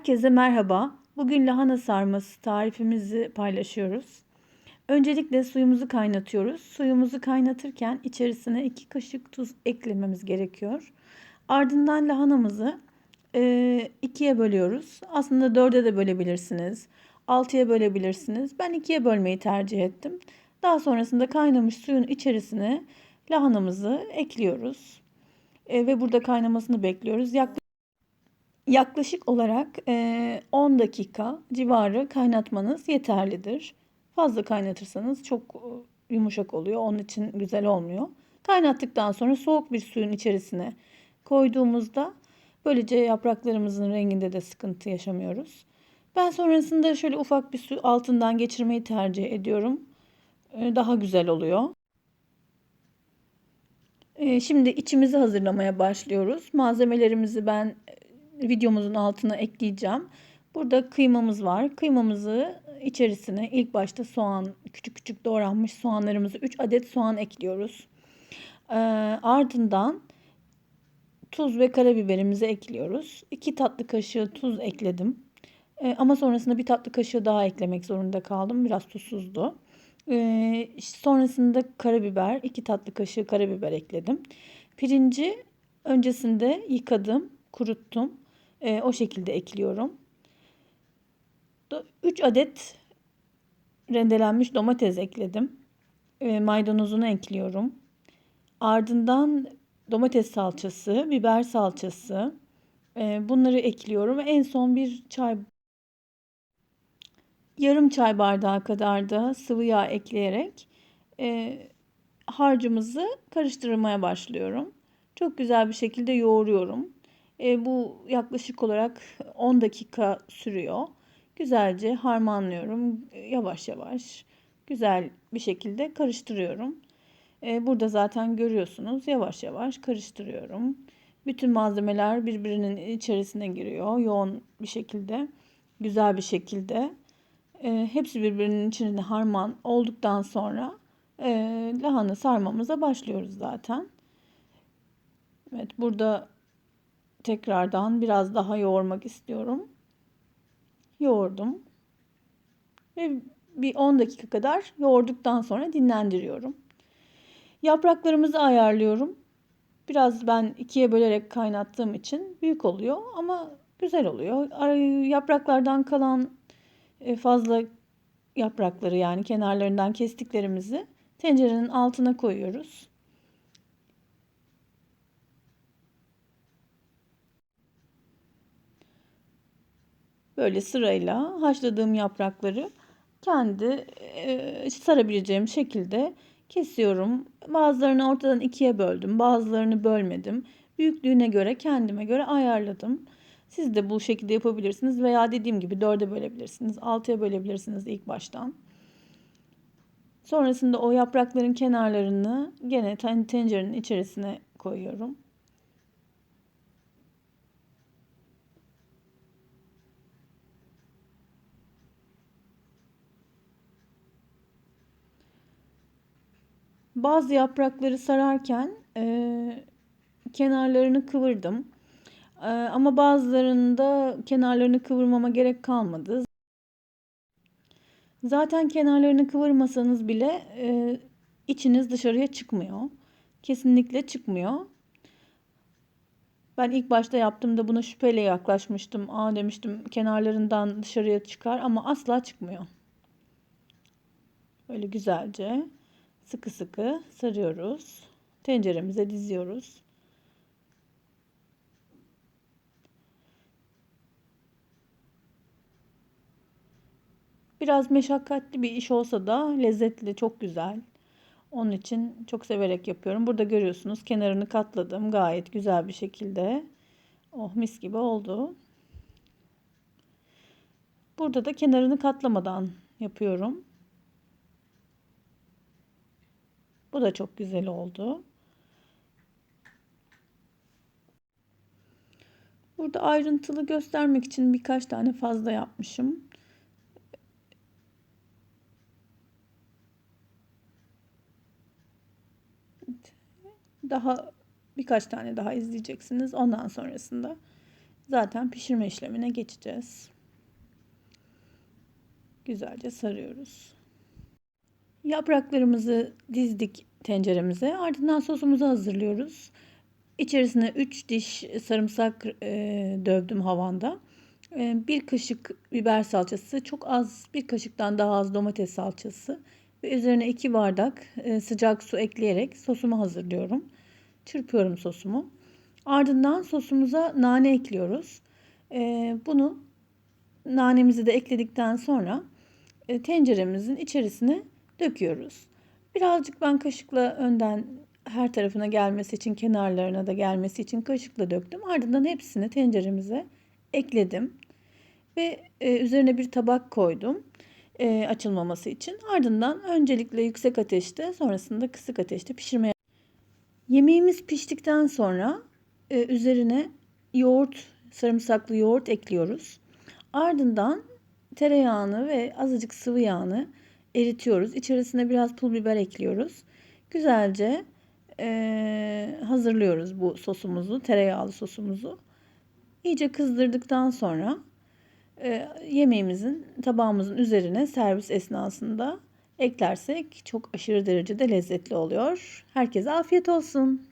Herkese merhaba. Bugün lahana sarması tarifimizi paylaşıyoruz. Öncelikle suyumuzu kaynatıyoruz. Suyumuzu kaynatırken içerisine 2 kaşık tuz eklememiz gerekiyor. Ardından lahanamızı e, ikiye bölüyoruz. Aslında dörde de bölebilirsiniz. Altıya bölebilirsiniz. Ben ikiye bölmeyi tercih ettim. Daha sonrasında kaynamış suyun içerisine lahanamızı ekliyoruz. E, ve burada kaynamasını bekliyoruz. Yaklaşık Yaklaşık olarak 10 dakika civarı kaynatmanız yeterlidir. Fazla kaynatırsanız çok yumuşak oluyor. Onun için güzel olmuyor. Kaynattıktan sonra soğuk bir suyun içerisine koyduğumuzda böylece yapraklarımızın renginde de sıkıntı yaşamıyoruz. Ben sonrasında şöyle ufak bir su altından geçirmeyi tercih ediyorum. Daha güzel oluyor. Şimdi içimizi hazırlamaya başlıyoruz. Malzemelerimizi ben videomuzun altına ekleyeceğim. Burada kıymamız var. Kıymamızı içerisine ilk başta soğan, küçük küçük doğranmış soğanlarımızı 3 adet soğan ekliyoruz. Ee, ardından tuz ve karabiberimizi ekliyoruz. 2 tatlı kaşığı tuz ekledim. Ee, ama sonrasında bir tatlı kaşığı daha eklemek zorunda kaldım. Biraz tuzsuzdu. Ee, sonrasında karabiber, 2 tatlı kaşığı karabiber ekledim. Pirinci öncesinde yıkadım, kuruttum. E, o şekilde ekliyorum. 3 adet rendelenmiş domates ekledim. E, maydanozunu ekliyorum. Ardından domates salçası, biber salçası e, bunları ekliyorum. En son bir çay yarım çay bardağı kadar da sıvı yağ ekleyerek e, harcımızı karıştırmaya başlıyorum. Çok güzel bir şekilde yoğuruyorum. E, bu yaklaşık olarak 10 dakika sürüyor. Güzelce harmanlıyorum. Yavaş yavaş güzel bir şekilde karıştırıyorum. E, burada zaten görüyorsunuz yavaş yavaş karıştırıyorum. Bütün malzemeler birbirinin içerisine giriyor. Yoğun bir şekilde, güzel bir şekilde. E, hepsi birbirinin içinde harman olduktan sonra e, lahana sarmamıza başlıyoruz zaten. Evet burada tekrardan biraz daha yoğurmak istiyorum. Yoğurdum. Ve bir 10 dakika kadar yoğurduktan sonra dinlendiriyorum. Yapraklarımızı ayarlıyorum. Biraz ben ikiye bölerek kaynattığım için büyük oluyor ama güzel oluyor. Yapraklardan kalan e, fazla yaprakları yani kenarlarından kestiklerimizi tencerenin altına koyuyoruz. Böyle sırayla haşladığım yaprakları kendi e, sarabileceğim şekilde kesiyorum. Bazılarını ortadan ikiye böldüm, bazılarını bölmedim. Büyüklüğüne göre kendime göre ayarladım. Siz de bu şekilde yapabilirsiniz veya dediğim gibi dörde bölebilirsiniz, altıya bölebilirsiniz ilk baştan. Sonrasında o yaprakların kenarlarını gene tencerenin içerisine koyuyorum. Bazı yaprakları sararken e, kenarlarını kıvırdım. E, ama bazılarında kenarlarını kıvırmama gerek kalmadı. Zaten kenarlarını kıvırmasanız bile e, içiniz dışarıya çıkmıyor. Kesinlikle çıkmıyor. Ben ilk başta yaptığımda buna şüpheyle yaklaşmıştım. Aa demiştim kenarlarından dışarıya çıkar ama asla çıkmıyor. Böyle güzelce sıkı sıkı sarıyoruz. Tenceremize diziyoruz. Biraz meşakkatli bir iş olsa da lezzetli, çok güzel. Onun için çok severek yapıyorum. Burada görüyorsunuz kenarını katladım gayet güzel bir şekilde. Oh mis gibi oldu. Burada da kenarını katlamadan yapıyorum. Bu da çok güzel oldu. Burada ayrıntılı göstermek için birkaç tane fazla yapmışım. Daha birkaç tane daha izleyeceksiniz. Ondan sonrasında zaten pişirme işlemine geçeceğiz. Güzelce sarıyoruz. Yapraklarımızı dizdik tenceremize. Ardından sosumuzu hazırlıyoruz. İçerisine 3 diş sarımsak e, dövdüm havanda. E, bir kaşık biber salçası, çok az bir kaşıktan daha az domates salçası ve üzerine 2 bardak e, sıcak su ekleyerek sosumu hazırlıyorum. Çırpıyorum sosumu. Ardından sosumuza nane ekliyoruz. E, bunu nanemizi de ekledikten sonra e, tenceremizin içerisine döküyoruz. Birazcık ben kaşıkla önden her tarafına gelmesi için kenarlarına da gelmesi için kaşıkla döktüm. Ardından hepsini tenceremize ekledim. Ve e, üzerine bir tabak koydum e, açılmaması için. Ardından öncelikle yüksek ateşte sonrasında kısık ateşte pişirmeye. Yemeğimiz piştikten sonra e, üzerine yoğurt, sarımsaklı yoğurt ekliyoruz. Ardından tereyağını ve azıcık sıvı yağını eritiyoruz. İçerisine biraz pul biber ekliyoruz. Güzelce e, hazırlıyoruz bu sosumuzu, tereyağlı sosumuzu. İyice kızdırdıktan sonra e, yemeğimizin tabağımızın üzerine servis esnasında eklersek çok aşırı derecede lezzetli oluyor. Herkese afiyet olsun.